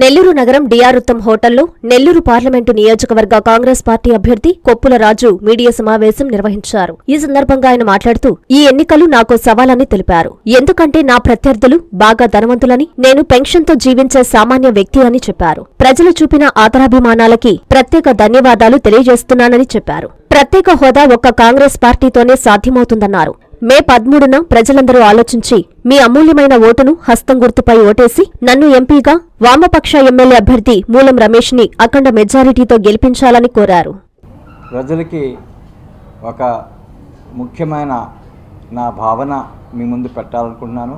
నెల్లూరు నగరం డిఆరుత్తం హోటల్లో నెల్లూరు పార్లమెంటు నియోజకవర్గ కాంగ్రెస్ పార్టీ అభ్యర్థి కొప్పుల రాజు మీడియా సమావేశం నిర్వహించారు. ఈ సందర్భంగా ఆయన మాట్లాడుతూ ఈ ఎన్నికలు నాకు సవాలని తెలిపారు. ఎందుకంటే నా ప్రత్యర్థులు బాగా ధనవంతులని నేను పెన్షన్తో జీవించే సామాన్య వ్యక్తి అని చెప్పారు. ప్రజలు చూపిన ఆదరాభిమానాలకి ప్రత్యేక ధన్యవాదాలు తెలియజేస్తున్నానని చెప్పారు. ప్రత్యేక హోదా ఒక్క కాంగ్రెస్ పార్టీతోనే సాధ్యమవుతుందన్నారు. మే పదమూడున ప్రజలందరూ ఆలోచించి మీ అమూల్యమైన ఓటును హస్తం గుర్తుపై ఓటేసి నన్ను ఎంపీగా వామపక్ష ఎమ్మెల్యే అభ్యర్థి మూలం రమేష్ని అఖండ మెజారిటీతో గెలిపించాలని కోరారు. ప్రజలకి ఒక ముఖ్యమైన నా భావన మీ ముందు పెట్టాలనుకుంటున్నాను.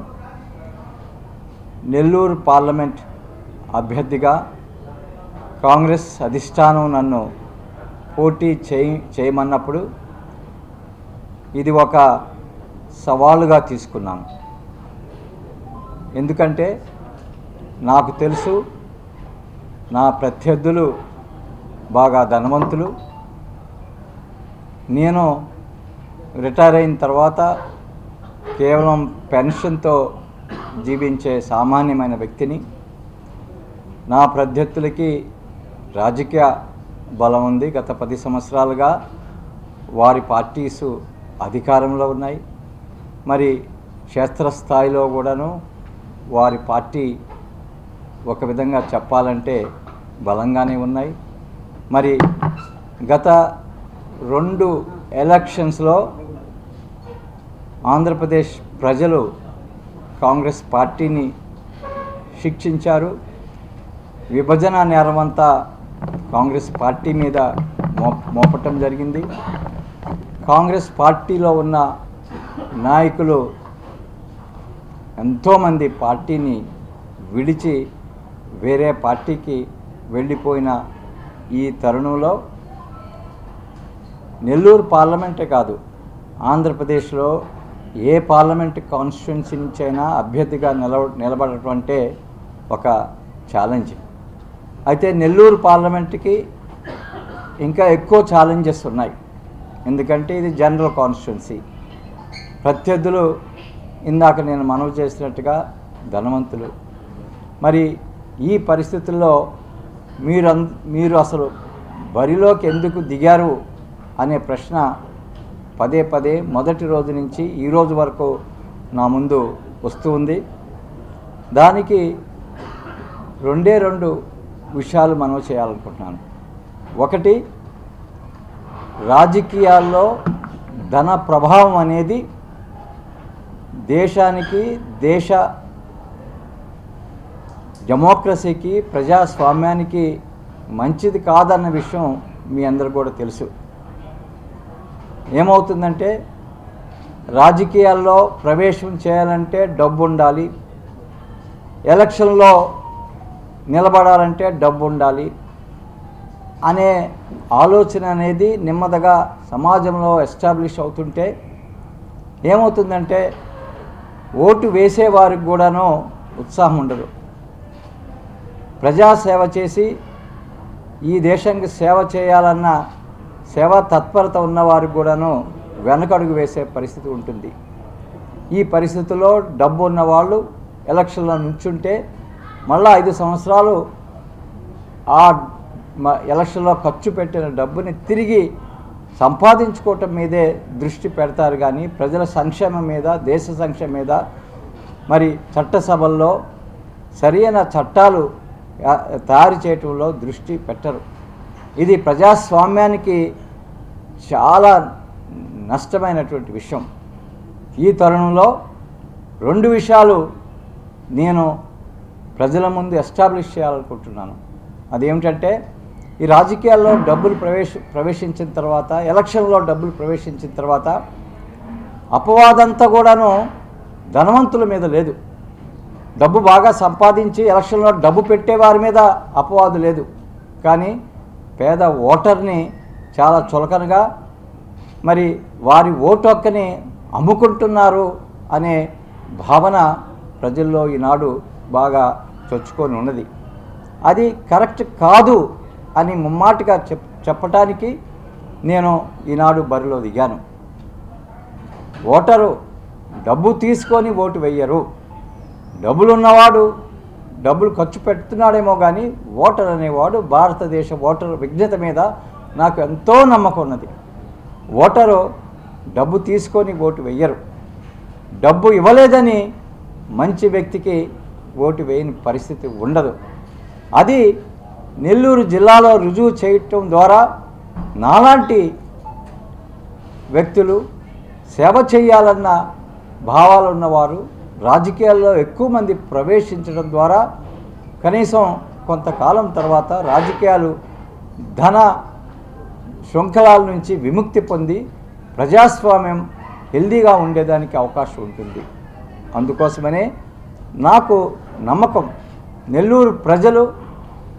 నెల్లూరు పార్లమెంట్ అభ్యర్థిగా కాంగ్రెస్ అధిష్టానం నన్ను పోటీ చేయి చేయమన్నప్పుడు ఇది ఒక సవాలుగా తీసుకున్నాను ఎందుకంటే నాకు తెలుసు నా ప్రత్యర్థులు బాగా ధనవంతులు. నేను రిటైర్ అయిన తర్వాత కేవలం పెన్షన్తో జీవించే సామాన్యమైన వ్యక్తిని. నా ప్రత్యర్థులకి రాజకీయ బలం ఉంది. గత పది సంవత్సరాలుగా వారి పార్టీసు అధికారంలో ఉన్నాయి. మరి క్షేత్రస్థాయిలో కూడాను వారి పార్టీ ఒక విధంగా చెప్పాలంటే బలంగానే ఉన్నాయి. మరి గత రెండు ఎలక్షన్స్లో ఆంధ్రప్రదేశ్ ప్రజలు కాంగ్రెస్ పార్టీని శిక్షించారు. విభజన నేరమంతా కాంగ్రెస్ పార్టీ మీద మో మోపటం జరిగింది. కాంగ్రెస్ పార్టీలో ఉన్న నాయకులు ఎంతోమంది పార్టీని విడిచి వేరే పార్టీకి వెళ్ళిపోయిన ఈ తరుణంలో నెల్లూరు పార్లమెంటే కాదు ఆంధ్రప్రదేశ్లో ఏ పార్లమెంట్ కాన్స్టిట్యున్సీ నుంచైనా అభ్యర్థిగా నిలవ నిలబడటం అంటే ఒక ఛాలెంజ్. అయితే నెల్లూరు పార్లమెంట్కి ఇంకా ఎక్కువ ఛాలెంజెస్ ఉన్నాయి. ఎందుకంటే ఇది జనరల్ కాన్స్టిట్యున్సీ. ప్రత్యర్థులు ఇందాక నేను మనవి చేసినట్టుగా ధనవంతులు. మరి ఈ పరిస్థితుల్లో మీరు మీరు అసలు బరిలోకి ఎందుకు దిగారు అనే ప్రశ్న పదే పదే మొదటి రోజు నుంచి ఈ రోజు వరకు నా ముందు వస్తూ ఉంది. దానికి రెండే రెండు విషయాలు మనం చేయాలనుకుంటున్నాను. ఒకటి రాజకీయాల్లో ధన ప్రభావం అనేది దేశానికి దేశ డెమోక్రసీకి ప్రజాస్వామ్యానికి మంచిది కాదన్న విషయం మీ అందరు కూడా తెలుసు. ఏమవుతుందంటే రాజకీయాల్లో ప్రవేశం చేయాలంటే డబ్బు ఉండాలి ఎలక్షన్లో నిలబడాలంటే డబ్బు ఉండాలి అనే ఆలోచన అనేది నెమ్మదిగా సమాజంలో ఎస్టాబ్లిష్ అవుతుంటే ఏమవుతుందంటే ఓటు వేసేవారికి కూడాను ఉత్సాహం ఉండదు. ప్రజాసేవ చేసి ఈ దేశానికి సేవ చేయాలన్న సేవా తత్పరత ఉన్నవారికి కూడాను వెనకడుగు వేసే పరిస్థితి ఉంటుంది. ఈ పరిస్థితుల్లో డబ్బు ఉన్నవాళ్ళు ఎలక్షన్లో నుంచుంటే మళ్ళా ఐదు సంవత్సరాలు ఆ ఎలక్షన్లో ఖర్చు పెట్టిన డబ్బుని తిరిగి సంపాదించుకోవటం మీదే దృష్టి పెడతారు కానీ ప్రజల సంక్షేమం మీద దేశ సంక్షేమం మీద మరి చట్టసభల్లో సరైన చట్టాలు తయారు చేయటంలో దృష్టి పెట్టరు. ఇది ప్రజాస్వామ్యానికి చాలా నష్టమైనటువంటి విషయం. ఈ తరుణంలో రెండు విషయాలు నేను ప్రజల ముందు ఎస్టాబ్లిష్ చేయాలనుకుంటున్నాను. అదేమిటంటే ఈ రాజకీయాల్లో డబ్బులు ప్రవేశ ప్రవేశించిన తర్వాత ఎలక్షన్లో డబ్బులు ప్రవేశించిన తర్వాత అపవాదంతా కూడాను ధనవంతుల మీద లేదు. డబ్బు బాగా సంపాదించి ఎలక్షన్లో డబ్బు పెట్టే వారి మీద అపవాదు లేదు. కానీ పేద ఓటర్ని చాలా చులకనగా మరి వారి ఓటు హక్కుని అమ్ముకుంటున్నారు అనే భావన ప్రజల్లో ఈనాడు బాగా చొచ్చుకొని ఉన్నది. అది కరెక్ట్ కాదు అని ముమ్మాటిగా చెప్ చెప్పటానికి నేను ఈనాడు బరిలో దిగాను. ఓటరు డబ్బు తీసుకొని ఓటు వెయ్యరు. డబ్బులున్నవాడు డబ్బులు ఖర్చు పెడుతున్నాడేమో కానీ ఓటర్ అనేవాడు భారతదేశ ఓటర్ విజ్ఞత మీద నాకు ఎంతో నమ్మకం ఉన్నది. ఓటరు డబ్బు తీసుకొని ఓటు వెయ్యరు. డబ్బు ఇవ్వలేదని మంచి వ్యక్తికి ఓటు వేయని పరిస్థితి ఉండదు. అది నెల్లూరు జిల్లాలో రుజువు చేయటం ద్వారా నాలాంటి వ్యక్తులు సేవ చేయాలన్న భావాలు ఉన్నవారు రాజకీయాల్లో ఎక్కువ మంది ప్రవేశించడం ద్వారా కనీసం కొంతకాలం తర్వాత రాజకీయాలు ధన శృంఖలాల నుంచి విముక్తి పొంది ప్రజాస్వామ్యం హెల్దీగా ఉండేదానికి అవకాశం ఉంటుంది. అందుకోసమనే నాకు నమ్మకం. నెల్లూరు ప్రజలు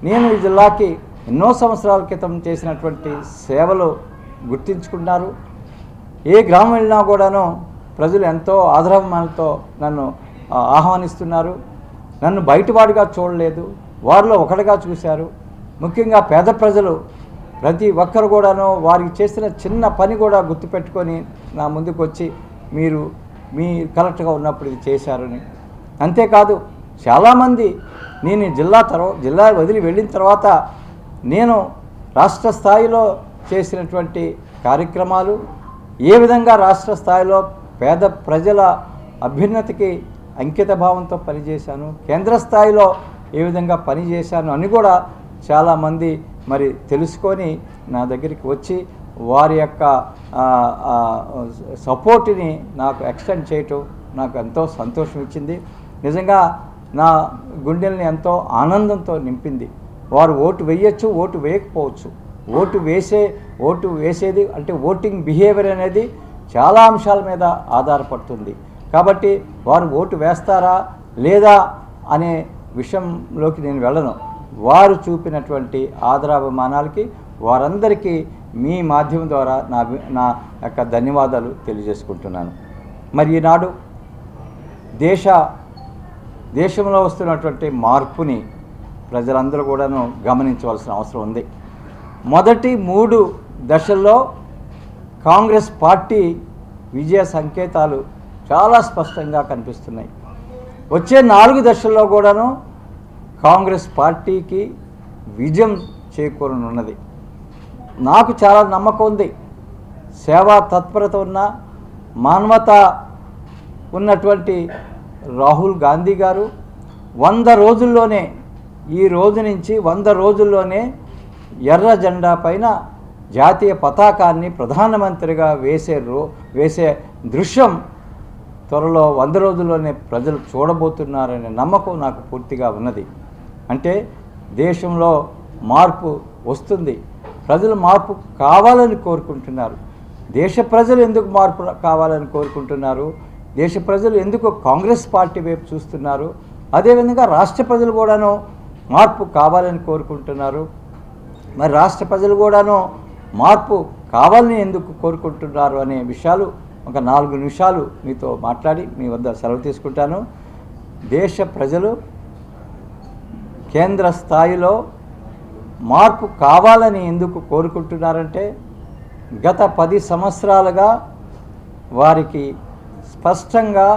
నేను ఈ జిల్లాకి ఎన్నో సంవత్సరాల క్రితం చేసినటువంటి సేవలు గుర్తించుకున్నారు ఏ గ్రామం వెళ్ళినా కూడాను ప్రజలు ఎంతో ఆదరాభిమానంతో నన్ను ఆహ్వానిస్తున్నారు. నన్ను బయటవాడిగా చూడలేదు. వారిలో ఒకటిగా చూశారు. ముఖ్యంగా పేద ప్రజలు ప్రతి ఒక్కరు కూడాను వారికి చేసిన చిన్న పని కూడా గుర్తుపెట్టుకొని నా ముందుకు వచ్చి మీరు మీ కలెక్టర్గా ఉన్నప్పుడు ఇది చేశారని. అంతేకాదు చాలామంది నేను జిల్లా తర్వా జిల్లా వదిలి వెళ్ళిన తర్వాత నేను రాష్ట్ర స్థాయిలో చేసినటువంటి కార్యక్రమాలు ఏ విధంగా రాష్ట్ర స్థాయిలో పేద ప్రజల అభ్యున్నతికి అంకిత భావంతో పనిచేశాను కేంద్ర స్థాయిలో ఏ విధంగా పనిచేశాను అని కూడా చాలామంది మరి తెలుసుకొని నా దగ్గరికి వచ్చి వారి యొక్క సపోర్ట్ని నాకు ఎక్స్టెండ్ చేయటం నాకు ఎంతో సంతోషం ఇచ్చింది. నిజంగా నా గుండెల్ని ఎంతో ఆనందంతో నింపింది. వారు ఓటు వేయచ్చు ఓటు వేయకపోవచ్చు. ఓటు వేసే ఓటు వేసేది అంటే ఓటింగ్ బిహేవియర్ అనేది చాలా అంశాల మీద ఆధారపడుతుంది. కాబట్టి వారు ఓటు వేస్తారా లేదా అనే విషయంలోకి నేను వెళ్ళను. వారు చూపినటువంటి ఆదరాభిమానాలకి వారందరికీ మీ మాధ్యమం ద్వారా నా నా యొక్క ధన్యవాదాలు తెలియజేసుకుంటున్నాను. మరి ఈనాడు దేశ దేశంలో వస్తున్నటువంటి మార్పుని ప్రజలందరూ కూడాను గమనించవలసిన అవసరం ఉంది. మొదటి మూడు దశల్లో కాంగ్రెస్ పార్టీ విజయ సంకేతాలు చాలా స్పష్టంగా కనిపిస్తున్నాయి. వచ్చే నాలుగు దశల్లో కూడాను కాంగ్రెస్ పార్టీకి విజయం చేకూరనున్నది. నాకు చాలా నమ్మకం ఉంది. సేవా తత్పరత ఉన్న మానవత ఉన్నటువంటి రాహుల్ గాంధీ గారు వంద రోజుల్లోనే ఈ రోజు నుంచి వంద రోజుల్లోనే ఎర్ర జెండా పైన జాతీయ పతాకాన్ని ప్రధానమంత్రిగా వేసే రో వేసే దృశ్యం త్వరలో వంద రోజుల్లోనే ప్రజలు చూడబోతున్నారనే నమ్మకం నాకు పూర్తిగా ఉన్నది. అంటే దేశంలో మార్పు వస్తుంది. ప్రజలు మార్పు కావాలని కోరుకుంటున్నారు. దేశ ప్రజలు ఎందుకు మార్పు కావాలని కోరుకుంటున్నారు? దేశ ప్రజలు ఎందుకు కాంగ్రెస్ పార్టీ వైపు చూస్తున్నారు? అదేవిధంగా రాష్ట్ర ప్రజలు కూడాను మార్పు కావాలని కోరుకుంటున్నారు. మరి రాష్ట్ర ప్రజలు కూడాను మార్పు కావాలని ఎందుకు కోరుకుంటున్నారు అనే విషయాలు ఒక నాలుగు నిమిషాలు మీతో మాట్లాడి మీ వద్ద సెలవు తీసుకుంటాను. దేశ ప్రజలు కేంద్ర స్థాయిలో మార్పు కావాలని ఎందుకు కోరుకుంటున్నారంటే గత పది సంవత్సరాలుగా వారికి స్పష్టంగా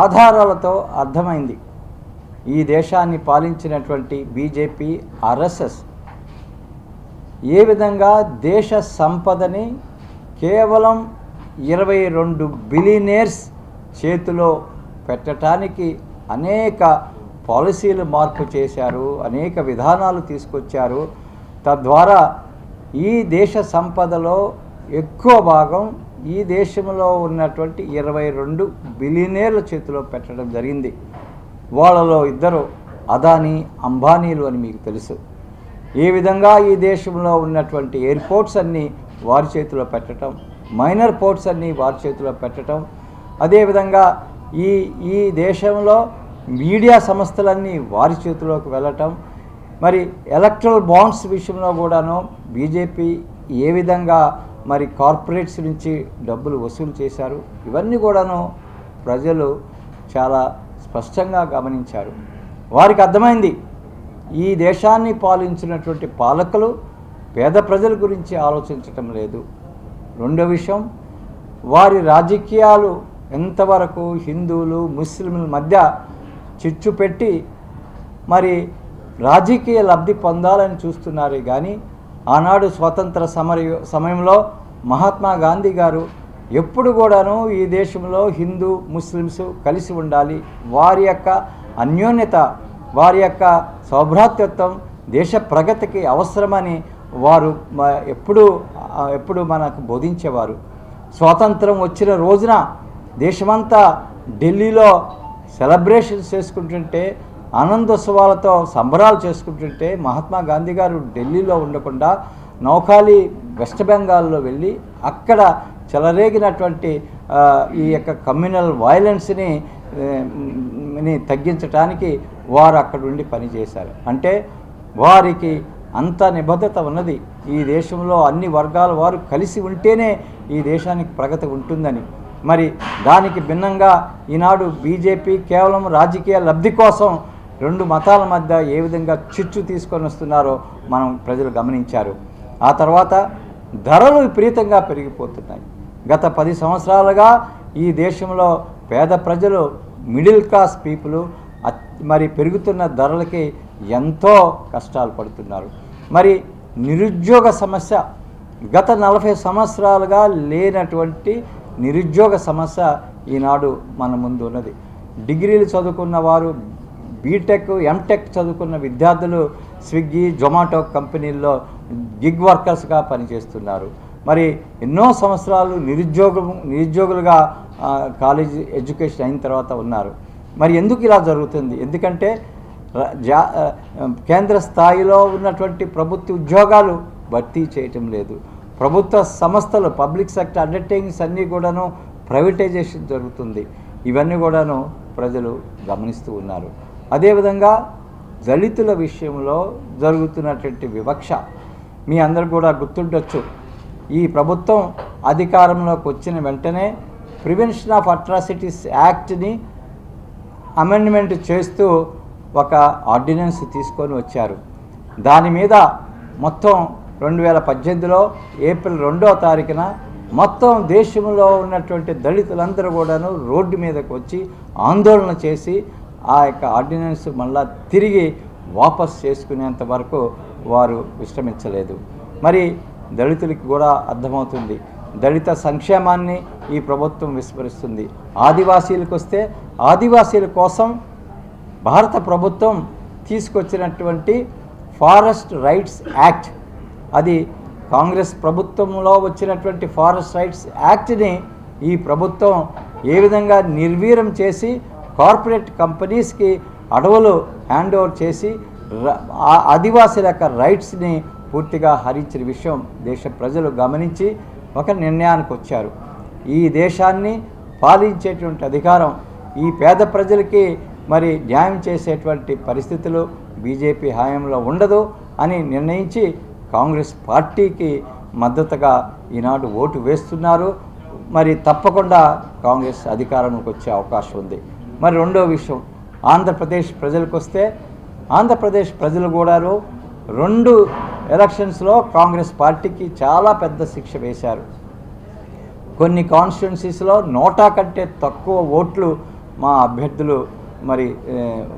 ఆధారాలతో అర్థమైంది. ఈ దేశాన్ని పాలించినటువంటి బీజేపీ ఆర్ఎస్ఎస్ ఏ విధంగా దేశ సంపదని కేవలం ఇరవై రెండు బిలియనేర్స్ చేతిలో పెట్టడానికి అనేక పాలసీలు మార్పు చేశారు అనేక విధానాలు తీసుకొచ్చారు. తద్వారా ఈ దేశ సంపదలో ఎక్కువ భాగం ఈ దేశంలో ఉన్నటువంటి ఇరవై రెండు బిలియనేర్ల చేతిలో పెట్టడం జరిగింది. వాళ్ళలో ఇద్దరు అదానీ అంబానీలు అని మీకు తెలుసు. ఏ విధంగా ఈ దేశంలో ఉన్నటువంటి ఎయిర్పోర్ట్స్ అన్నీ వారి చేతిలో పెట్టడం మైనర్ పోర్ట్స్ అన్నీ వారి చేతిలో పెట్టడం అదేవిధంగా ఈ ఈ దేశంలో మీడియా సంస్థలన్నీ వారి చేతిలోకి వెళ్ళటం మరి ఎలక్ట్రల్ బాండ్స్ విషయంలో కూడాను బీజేపీ ఏ విధంగా మరి కార్పొరేట్స్ నుంచి డబ్బులు వసూలు చేశారు. ఇవన్నీ కూడాను ప్రజలు చాలా స్పష్టంగా గమనించారు. వారికి అర్థమైంది ఈ దేశాన్ని పాలించినటువంటి పాలకులు పేద ప్రజల గురించి ఆలోచించటం లేదు. రెండో విషయం వారి రాజకీయాలు ఎంతవరకు హిందువులు ముస్లింల మధ్య చిచ్చు పెట్టి మరి రాజకీయ లబ్ధి పొందాలని చూస్తున్నారే కానీ ఆనాడు స్వాతంత్ర సమర సమయంలో మహాత్మా గాంధీ గారు ఎప్పుడు కూడాను ఈ దేశంలో హిందూ ముస్లిమ్స్ కలిసి ఉండాలి. వారి యొక్క అన్యోన్యత వారి యొక్క సౌభ్రాతృత్వం దేశ ప్రగతికి అవసరమని వారు ఎప్పుడు ఎప్పుడు మనకు బోధించేవారు. స్వాతంత్రం వచ్చిన రోజున దేశమంతా ఢిల్లీలో సెలబ్రేషన్స్ చేసుకుంటుంటే ఆనందోత్సవాలతో సంబరాలు చేసుకుంటుంటే మహాత్మా గాంధీ గారు ఢిల్లీలో ఉండకుండా నౌకాలి వెస్ట్ బెంగాల్లో వెళ్ళి అక్కడ చెలరేగినటువంటి ఈ యొక్క కమ్యూనల్ వైలెన్స్ని ని తగ్గించడానికి వారు అక్కడ ఉండి పనిచేశారు. అంటే వారికి అంత నిబద్ధత ఉన్నది. ఈ దేశంలో అన్ని వర్గాల వారు కలిసి ఉంటేనే ఈ దేశానికి ప్రగతి ఉంటుందని. మరి దానికి భిన్నంగా ఈనాడు బీజేపీ కేవలం రాజకీయ లబ్ధి కోసం రెండు మతాల మధ్య ఏ విధంగా చిచ్చు తీసుకొని వస్తున్నారో మనం ప్రజలు గమనించారు. ఆ తర్వాత ధరలు విపరీతంగా పెరిగిపోతున్నాయి. గత పది సంవత్సరాలుగా ఈ దేశంలో పేద ప్రజలు మిడిల్ క్లాస్ పీపుల్ మరి పెరుగుతున్న ధరలకి ఎంతో కష్టాలు పడుతున్నారు. మరి నిరుద్యోగ సమస్య గత నలభై సంవత్సరాలుగా లేనటువంటి నిరుద్యోగ సమస్య ఈనాడు మన ముందు ఉన్నది. డిగ్రీలు చదువుకున్న వారు బీటెక్ ఎంటెక్ చదువుకున్న విద్యార్థులు స్విగ్గీ జొమాటో కంపెనీల్లో గిగ్ వర్కర్స్గా పనిచేస్తున్నారు. మరి ఎన్నో సంవత్సరాలు నిరుద్యోగం నిరుద్యోగులుగా కాలేజ్ ఎడ్యుకేషన్ అయిన తర్వాత ఉన్నారు. మరి ఎందుకు ఇలా జరుగుతుంది? ఎందుకంటే జా కేంద్ర స్థాయిలో ఉన్నటువంటి ప్రభుత్వ ఉద్యోగాలు భర్తీ చేయటం లేదు. ప్రభుత్వ సంస్థలు పబ్లిక్ సెక్టర్ అండర్టేకింగ్స్ అన్నీ కూడాను ప్రైవేటైజేషన్ జరుగుతుంది. ఇవన్నీ కూడాను ప్రజలు గమనిస్తూ ఉన్నారు. అదేవిధంగా దళితుల విషయంలో జరుగుతున్నటువంటి వివక్ష. మీ అందరు కూడా గుర్తుండొచ్చు. ఈ ప్రభుత్వం అధికారంలోకి వచ్చిన వెంటనే ప్రివెన్షన్ ఆఫ్ అట్రాసిటీస్ యాక్ట్ని అమెండ్మెంట్ చేస్తూ ఒక ఆర్డినెన్స్ తీసుకొని వచ్చారు. దాని మీద మొత్తం రెండు వేల పద్దెనిమిదిలో ఏప్రిల్ రెండో తారీఖున మొత్తం దేశంలో ఉన్నటువంటి దళితులందరూ కూడాను రోడ్డు మీదకు వచ్చి ఆందోళన చేసి ఆ యొక్క ఆర్డినెన్స్ మళ్ళా తిరిగి వాపస్ చేసుకునేంత వరకు వారు విశ్రమించలేదు. మరి దళితులకి కూడా అర్థమవుతుంది. దళిత సంక్షేమాన్ని ఈ ప్రభుత్వం విస్మరిస్తుంది. ఆదివాసీలకు వస్తే ఆదివాసీల కోసం భారత ప్రభుత్వం తీసుకొచ్చినటువంటి ఫారెస్ట్ రైట్స్ యాక్ట్. అది కాంగ్రెస్ ప్రభుత్వంలో వచ్చినటువంటి ఫారెస్ట్ రైట్స్ యాక్ట్ని ఈ ప్రభుత్వం ఏ విధంగా నిర్వీర్యం చేసి కార్పొరేట్ కంపెనీస్కి అడవులు హ్యాండ్ ఓవర్ చేసి ర- ఆదివాసుల యొక్క రైట్స్ని పూర్తిగా హరించిన విషయం దేశ ప్రజలు గమనించి ఒక నిర్ణయానికి వచ్చారు. ఈ దేశాన్ని పాలించేటువంటి అధికారం ఈ పేద ప్రజలకి మరి న్యాయం చేసేటువంటి పరిస్థితులు బీజేపీ హయాంలో ఉండదు అని నిర్ణయించి కాంగ్రెస్ పార్టీకి మద్దతుగా ఈనాడు ఓటు వేస్తున్నారు. మరి తప్పకుండా కాంగ్రెస్ అధికారంలోకి వచ్చే అవకాశం ఉంది. మరి రెండో విషయం. ఆంధ్రప్రదేశ్ ప్రజలకు వస్తే ఆంధ్రప్రదేశ్ ప్రజలు కూడాను రెండు ఎలక్షన్స్లో కాంగ్రెస్ పార్టీకి చాలా పెద్ద శిక్ష వేశారు. కొన్ని కాన్స్టిట్యున్సీస్లో నోటా కంటే తక్కువ ఓట్లు మా అభ్యర్థులు మరి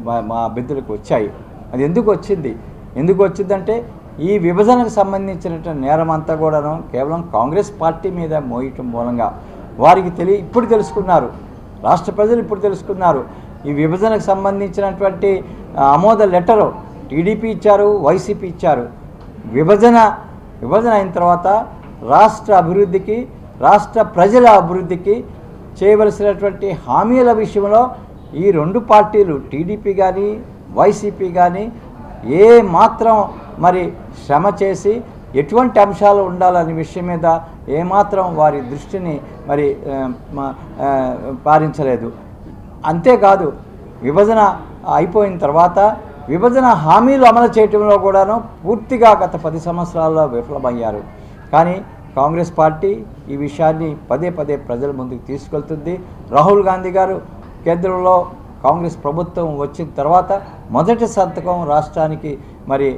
మా- మా అభ్యర్థులకు వచ్చాయి. అది ఎందుకు వచ్చింది? ఎందుకు వచ్చిందంటే ఈ విభజనకు సంబంధించిన నేరం అంతా కూడాను కేవలం కాంగ్రెస్ పార్టీ మీద మోయటం మూలంగా వారికి తెలియ ఇప్పుడు తెలుసుకున్నారు. రాష్ట్ర ప్రజలు ఇప్పుడు తెలుసుకున్నారు. ఈ విభజనకు సంబంధించినటువంటి ఆమోద లెటరు టీడీపీ ఇచ్చారు వైసీపీ ఇచ్చారు. విభజన విభజన అయిన తర్వాత రాష్ట్ర అభివృద్ధికి రాష్ట్ర ప్రజల అభివృద్ధికి చేయవలసినటువంటి హామీల విషయంలో ఈ రెండు పార్టీలు టీడీపీ కానీ వైసీపీ కానీ ఏ మాత్రం మరి శ్రమ చేసి ఎటువంటి అంశాలు ఉండాలనే విషయం మీద ఏమాత్రం వారి దృష్టిని మరి ఆ, పారించలేదు. అంతేకాదు విభజన అయిపోయిన తర్వాత విభజన హామీలు అమలు చేయటంలో కూడాను పూర్తిగా గత పది సంవత్సరాల్లో విఫలమయ్యారు. కానీ కాంగ్రెస్ పార్టీ ఈ విషయాన్ని పదే పదే ప్రజల ముందుకు తీసుకెళ్తుంది. రాహుల్ గాంధీ గారు కేంద్రంలో కాంగ్రెస్ ప్రభుత్వం వచ్చిన తర్వాత మొదటి సంతకం రాష్ట్రానికి మరి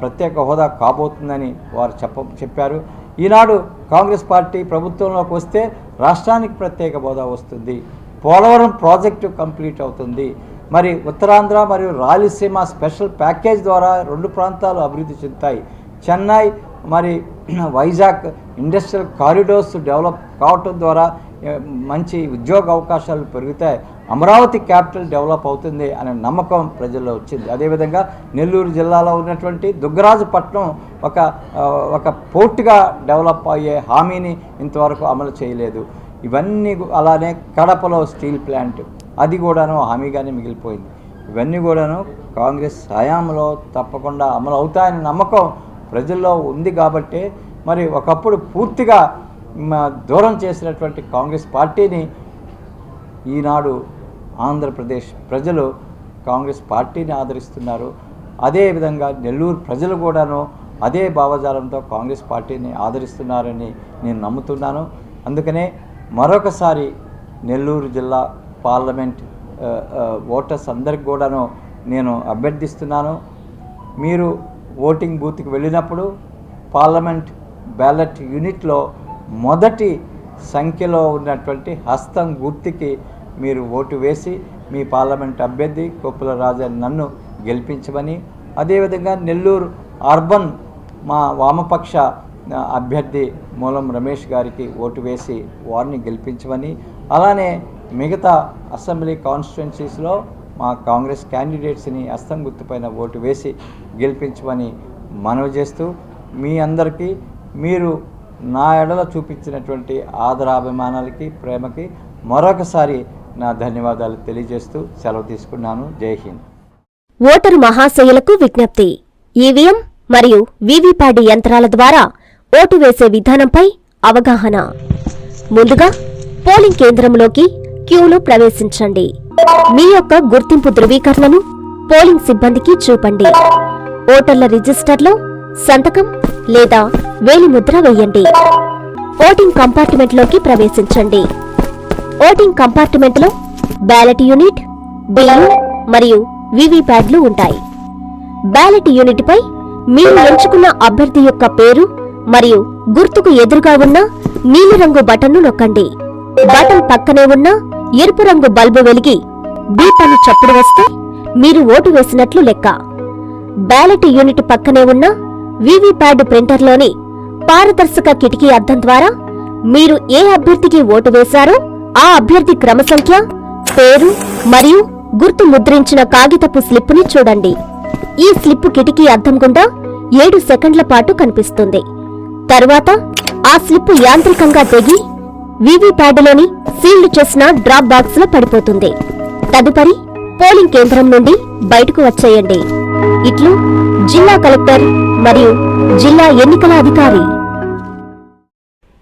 ప్రత్యేక హోదా కాబోతుందని వారు చెప్ప చెప్పారు. ఈనాడు కాంగ్రెస్ పార్టీ ప్రభుత్వంలోకి వస్తే రాష్ట్రానికి ప్రత్యేక హోదా వస్తుంది. పోలవరం ప్రాజెక్టు కంప్లీట్ అవుతుంది. మరి ఉత్తరాంధ్ర మరియు రాయలసీమ స్పెషల్ ప్యాకేజ్ ద్వారా రెండు ప్రాంతాలు అభివృద్ధి చెందుతాయి. చెన్నై మరి వైజాగ్ ఇండస్ట్రియల్ కారిడోర్స్ డెవలప్ కావటం ద్వారా మంచి ఉద్యోగ అవకాశాలు పెరుగుతాయి అమరావతి క్యాపిటల్ డెవలప్ అవుతుంది అనే నమ్మకం ప్రజల్లో వచ్చింది. అదేవిధంగా నెల్లూరు జిల్లాలో ఉన్నటువంటి దుగ్గరాజుపట్నం ఒక ఒక పోర్టుగా డెవలప్ అయ్యే హామీని ఇంతవరకు అమలు చేయలేదు. ఇవన్నీ అలానే కడపలో స్టీల్ ప్లాంట్ అది కూడాను హామీగానే మిగిలిపోయింది. ఇవన్నీ కూడాను కాంగ్రెస్ హయాంలో తప్పకుండా అమలు అవుతాయనే నమ్మకం ప్రజల్లో ఉంది కాబట్టి మరి ఒకప్పుడు పూర్తిగా దూరం చేసినటువంటి కాంగ్రెస్ పార్టీని ఈనాడు ఆంధ్రప్రదేశ్ ప్రజలు కాంగ్రెస్ పార్టీని ఆదరిస్తున్నారు. అదేవిధంగా నెల్లూరు ప్రజలు కూడాను అదే భావజాలంతో కాంగ్రెస్ పార్టీని ఆదరిస్తున్నారని నేను నమ్ముతున్నాను. అందుకనే మరొకసారి నెల్లూరు జిల్లా పార్లమెంట్ ఓటర్స్ అందరికి కూడాను నేను అభ్యర్థిస్తున్నాను. మీరు ఓటింగ్ బూత్కి వెళ్ళినప్పుడు పార్లమెంట్ బ్యాలెట్ యూనిట్లో మొదటి సంఖ్యలో ఉన్నటువంటి హస్తం గుర్తుకి మీరు ఓటు వేసి మీ పార్లమెంట్ అభ్యర్థి కొప్పుల రాజా నన్ను గెలిపించమని అదేవిధంగా నెల్లూరు అర్బన్ మా వామపక్ష అభ్యర్థి మూలం రమేష్ గారికి ఓటు వేసి వారిని గెలిపించమని అలానే మిగతా అసెంబ్లీ కాన్స్టిట్యున్సీస్లో మా కాంగ్రెస్ క్యాండిడేట్స్ని అస్తం గుర్తుపైన ఓటు వేసి గెలిపించమని మనవి చేస్తూ మీ అందరికీ మీరు నా ఎడల చూపించినటువంటి ఆదరాభిమానాలకి ప్రేమకి మరొకసారి నా ధన్యవాదాలు తెలియజేస్తూ సెలవు తీసుకున్నాను. జై హింద్. ఓటరు మహాశయులకు విజ్ఞప్తి. ఈవీఎం మరియు వీవీప్యాడ్ యంత్రాల ద్వారా ఓటు వేసే విధానంపై అవగాహన. ముందుగా పోలింగ్ కేంద్రంలోకి క్యూలో ప్రవేశించండి. మీ యొక్క గుర్తింపు ధృవీకరణను పోలింగ్ సిబ్బందికి చూపండి. ఓటర్ల రిజిస్టర్లో సంతకం లేదా వేలిముద్ర వేయండి. ఓటింగ్ కంపార్ట్మెంట్లోకి ప్రవేశించండి. ఓటింగ్ కంపార్ట్మెంట్లో బ్యాలెట్ యూనిట్ బిల్లు మరియు వివిప్యాడ్లు ఉంటాయి. బ్యాలెట్ యూనిట్ పై మీరు ఎంచుకున్న అభ్యర్థి యొక్క పేరు మరియు గుర్తుకు ఎదురుగా ఉన్న నీలిరంగు బటన్ను నొక్కండి. బటన్ పక్కనే ఉన్న ఎరుపు రంగు బల్బు వెలిగి బీప్ అని చప్పుడు వస్తే మీరు ఓటు వేసినట్లు లెక్క. బ్యాలెట్ యూనిట్ పక్కనే ఉన్న వివిప్యాడ్ ప్రింటర్లోని పారదర్శక కిటికీ అద్దం ద్వారా మీరు ఏ అభ్యర్థికి ఓటు వేశారో ఆ అభ్యర్థి క్రమ సంఖ్య పేరు మరియు గుర్తు ముద్రించిన కాగితపు స్లిప్పుని చూడండి. ఈ స్లిప్పు కిటికీ అద్దం గుండా ఏడు సెకండ్ల పాటు కనిపిస్తుంది. తరువాత ఆ స్లిప్పు యాంత్రికంగా తెగి వివిప్యాడ్లోని సీల్డ్ చేసిన డ్రాప్ బాక్స్లో పడిపోతుంది. తదుపరి పోలింగ్ కేంద్రం నుండి బయటకు వచ్చేయండి. ఇట్లు జిల్లా కలెక్టర్ మరియు జిల్లా ఎన్నికల అధికారి